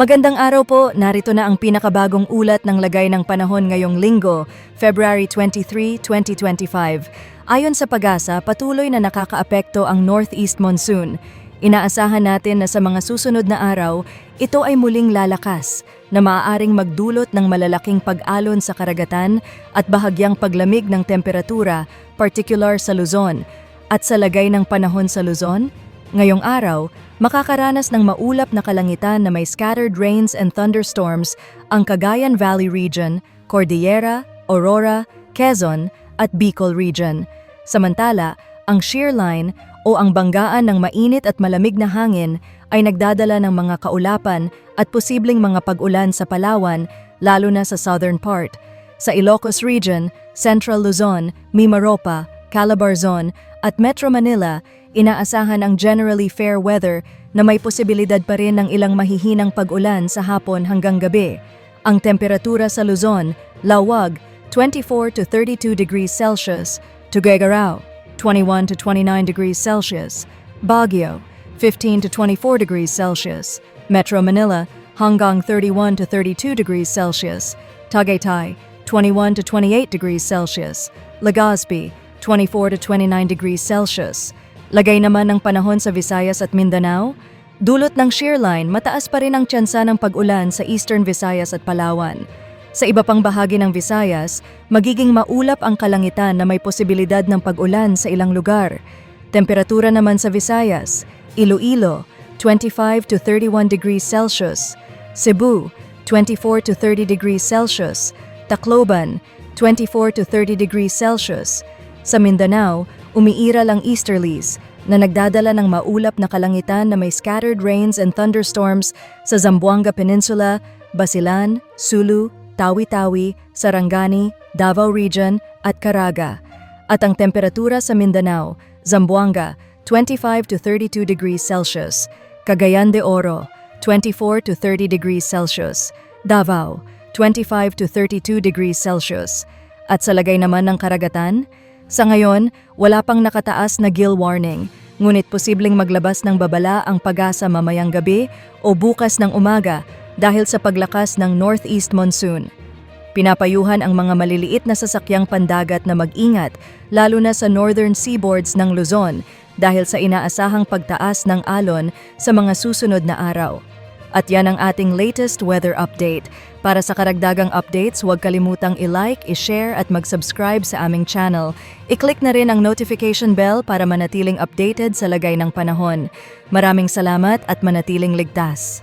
Magandang araw po, narito na ang pinakabagong ulat ng lagay ng panahon ngayong linggo, February 23, 2025. Ayon sa pag-asa, patuloy na nakakaapekto ang northeast monsoon. Inaasahan natin na sa mga susunod na araw, ito ay muling lalakas na maaaring magdulot ng malalaking pag-alon sa karagatan at bahagyang paglamig ng temperatura, particular sa Luzon. At sa lagay ng panahon sa Luzon, ngayong araw, makakaranas ng maulap na kalangitan na may scattered rains and thunderstorms ang Cagayan Valley Region, Cordillera, Aurora, Quezon at Bicol Region. Samantala, ang shear line o ang banggaan ng mainit at malamig na hangin ay nagdadala ng mga kaulapan at posibleng mga pag-ulan sa Palawan, lalo na sa southern part. Sa Ilocos Region, Central Luzon, Mimaropa, Calabarzon at Metro Manila, inaasahan ang generally fair weather na may posibilidad pa rin ng ilang mahihinang pag-ulan sa hapon hanggang gabi. Ang temperatura sa Luzon, Lawag, 24 to 32 degrees Celsius, Tuguegarao, 21 to 29 degrees Celsius, Baguio, 15 to 24 degrees Celsius, Metro Manila, hanggang 31 to 32 degrees Celsius, Tagaytay, 21 to 28 degrees Celsius, Legazpi, 24 to 29 degrees Celsius. Lagay naman ng panahon sa Visayas at Mindanao, dulot ng shear line, mataas pa rin ang tsansa ng pag-ulan sa Eastern Visayas at Palawan. Sa iba pang bahagi ng Visayas, magiging maulap ang kalangitan na may posibilidad ng pag-ulan sa ilang lugar. Temperatura naman sa Visayas, Iloilo, 25 to 31 degrees Celsius, Cebu, 24 to 30 degrees Celsius, Tacloban, 24 to 30 degrees Celsius. Sa Mindanao, umiiral ang easterlies na nagdadala ng maulap na kalangitan na may scattered rains and thunderstorms sa Zamboanga Peninsula, Basilan, Sulu, Tawi-Tawi, Sarangani, Davao Region at Caraga. At ang temperatura sa Mindanao, Zamboanga, 25 to 32 degrees Celsius, Cagayan de Oro, 24 to 30 degrees Celsius, Davao, 25 to 32 degrees Celsius. At sa lagay naman ng karagatan, sa ngayon, wala pang nakataas na gill warning, ngunit posibleng maglabas ng babala ang pag-asa mamayang gabi o bukas ng umaga dahil sa paglakas ng northeast monsoon. Pinapayuhan ang mga maliliit na sasakyang pandagat na mag-ingat, lalo na sa northern seaboards ng Luzon dahil sa inaasahang pagtaas ng alon sa mga susunod na araw. At yan ang ating latest weather update. Para sa karagdagang updates, huwag kalimutang i-like, i-share at mag-subscribe sa aming channel. I-click na rin ang notification bell para manatiling updated sa lagay ng panahon. Maraming salamat at manatiling ligtas.